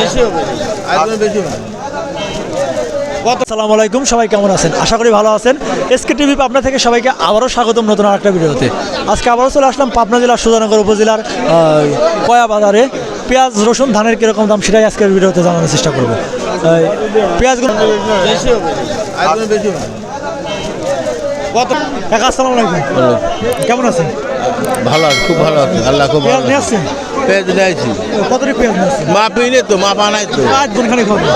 বেশি হবে। একদম বেশি হবে। আসসালামু আলাইকুম সবাই কেমন আছেন? আশা করি ভালো আছেন। এসকে টিভি পাবনা থেকে সবাইকে আবারও স্বাগতম নতুন আরেকটা ভিডিওতে। আজকে আবারও চলে আসলাম পাবনা জেলার সুজানগর উপজেলার কয়া বাজারে। পেঁয়াজ রসুন ধানের কীরকম দাম সেটাই আজকের ভিডিওতে জানানোর চেষ্টা করব। পেঁয়াজগুলো আসসালামু আলাইকুম। কেমন আছেন? ভালো আছে খুব ভালো আছে। আল্লাহ খুব ভালো নিয়ে আসছেন? পেঁয়াজ নিয়েছি কতটি পেঁয়াজ নিয়ে আসছেন মা তো মা বানাই তো। আজ দুখানি হবে।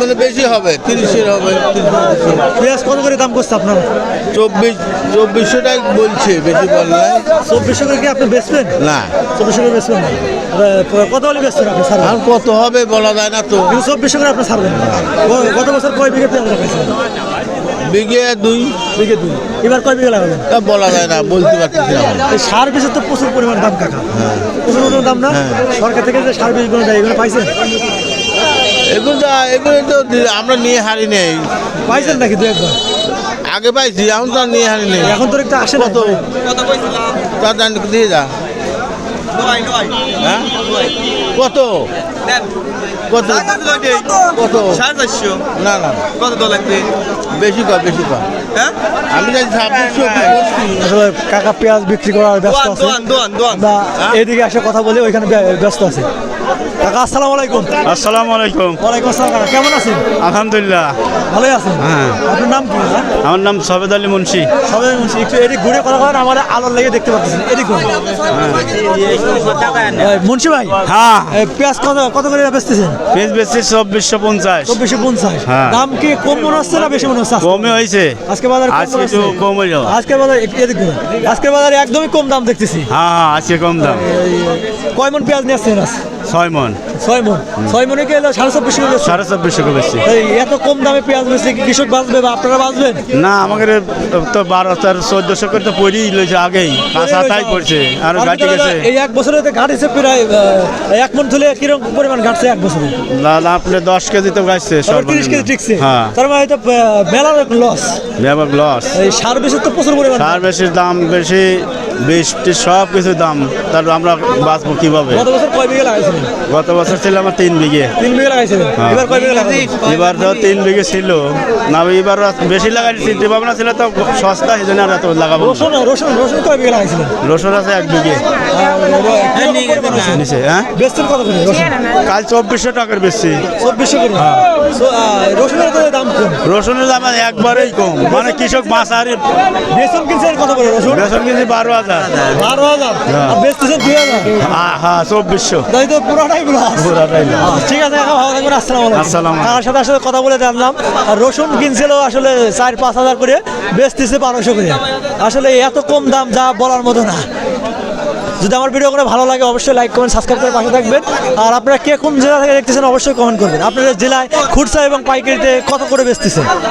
মানে বেশি হবে তিরিশের হবে পেঁয়াজ কত করে দাম করছে আপনার? চব্বিশ চব্বিশশো টাকা বলছে বেশি বল নাই। চব্বিশশো করে কি আপনি বেচবেন? না। চব্বিশশো করে বেচবেন না। কত হলে বেচবেন আপনি স্যার আর কত হবে বলা যায় না তো। চব্বিশশো করে আপনি ছাড়বেন না। গত বছর কয় বিঘে পেঁয়াজ লাগাইছেন বিঘে দুই। বিঘে দুই। এবার কয় বিঘে লাগাবেন? তা বলা যায় না বলতে পারতেছি না এই সার বীজের তো প্রচুর পরিমাণ দাম কাকা। প্রচুর পরিমাণ দাম না? সরকার থেকে যে সার বীজগুলো দেয় এগুলো পাইছেন? এগুলো তো এগুলো তো আমরা নিয়ে হারি নেই। পাইছেন নাকি দু একবার? আগে পাইছি এখন তো নিয়ে হারি নেই। এখন তো একটু আসে না তো দিয়ে যা। হ্যাঁ কত? কত? কত? না না কত তো লাগবে? বেশি কর বেশি কর। হ্যাঁ? আসলে কাকা পেঁয়াজ বিক্রি করার ব্যস্ত আছে। এদিকে এসে কথা বলে ওইখানে ব্যস্ত আছে। কাকা আসসালামু আলাইকুম। আসসালামু আলাইকুম। ওয়ালাইকুম আসসালাম কাকা কেমন আছেন? আলহামদুলিল্লাহ। ভালোই আছেন? হ্যাঁ। আপনার নাম কি আমার নাম সবেদ আলী মুন্সি। সবাই বলছি একটু এদিক ঘুরে কথা বলেন আমার আলোর লেগে দেখতে পাচ্ছেন। এদিক ঘুরে মুন্সি ভাই হ্যাঁ। পেঁয়াজ কত কত করে বেচতেছেন? পেঁচ বেশি চব্বিশশো পঞ্চাশ। চব্বিশশো পঞ্চাশ। হ্যাঁ। দাম কি কম মনে হচ্ছে না বেশি মনে হচ্ছে? আজকে? কমে হয়েছে। আজকে বাজার আজকে একটু? কম হইল আজকে বাজার এক- এদিক ঘুরে। বাজারে একদমই কম দাম দেখতেছি হ্যাঁ হ্যাঁ আজকে কম দাম কয় মন পেঁয়াজ নিয়ে আসছেন? ছয় মন। ছয় মন। ছয় মনে এলো সাড়ে চব্বিশশো করে? সাড়ে চব্বিশশো বেশি। এত কম দামে পেঁয়াজ কি কৃষক বাঁচবে বা আপনারা বাঁচবেন? না আমাদের তো বারো তার চোদ্দশো করে তো পড়েই লইছে আগেই। কাঁচা তাই পড়ছে আর গাড়ি গেছে। এই এক বছরে তো ঘাটছে প্রায় এক মন তুলে কীরকম পরিমাণ ঘাটছে এক বছরে? লাল আপনি দশ কেজি তো গাছছে তিরিশ কেজি ঠিকছে হ্যাঁ। তার মানে আহ, মেলার লস ব্যাপক লস এই সার বেশি তো প্রচুর পরিমাণ। সার বেশি দাম বেশি বিষ টিষ সব কিছু দাম। তার আমরা বাঁচবো কীভাবে? গত বছর কয় বিঘে লাগাইছিলেন? গত বছর ছিল আমার তিন বিঘে। তিন বিঘে লাগাইছিলেন? হ্যাঁ। এবার কয় বিঘে লাগাইছেন? এবার তো তিন বিঘে ছিল। না এবার বেশি লাগাইছি চিন্তা ভাবনা ছিল তো সস্তা এই জন্য আর এত লাগাবো রসুন রসুন রসুন কয় বিঘে লাগাইছিলেন? রসুন আছে এক বিঘে। নিচে হ্যাঁ? বেচতেন কত করে রসুন? কাল চব্বিশশো টাকার বেশি চব্বিশশো করে। রসুনের দাম রসুনের দাম একবারেই কম। মানে কৃষক বাঁচার বেসন কিনছেন কত করে রসুন? বেসন কিনছি বারো হাজার। বারো হাজার? হ্যাঁ। আর বেচতেছেন দুই হাজার? হ্যাঁ হ্যাঁ চব্বিশশো। তাই তো পুরোটাই পুরাটাই ঠিক আছে আসসালামু আসসালামু সাথে আসলে কথা বলে জানলাম আর রসুন কিনছিল আসলে চার পাঁচ হাজার করে বেচতেছে বারোশো করে। আসলে এত কম দাম যা বলার মতো না। যদি আমার ভিডিও করে ভালো লাগে, অবশ্যই লাইক কমেন্ট সাবস্ক্রাইব করে পাশে থাকবেন। আর আপনারা কে কোন জেলা থেকে দেখতেছেন, অবশ্যই কমেন্ট করবেন। আপনাদের জেলায় খুচরা এবং পাইকারিতে কত করে বেচতেছেন?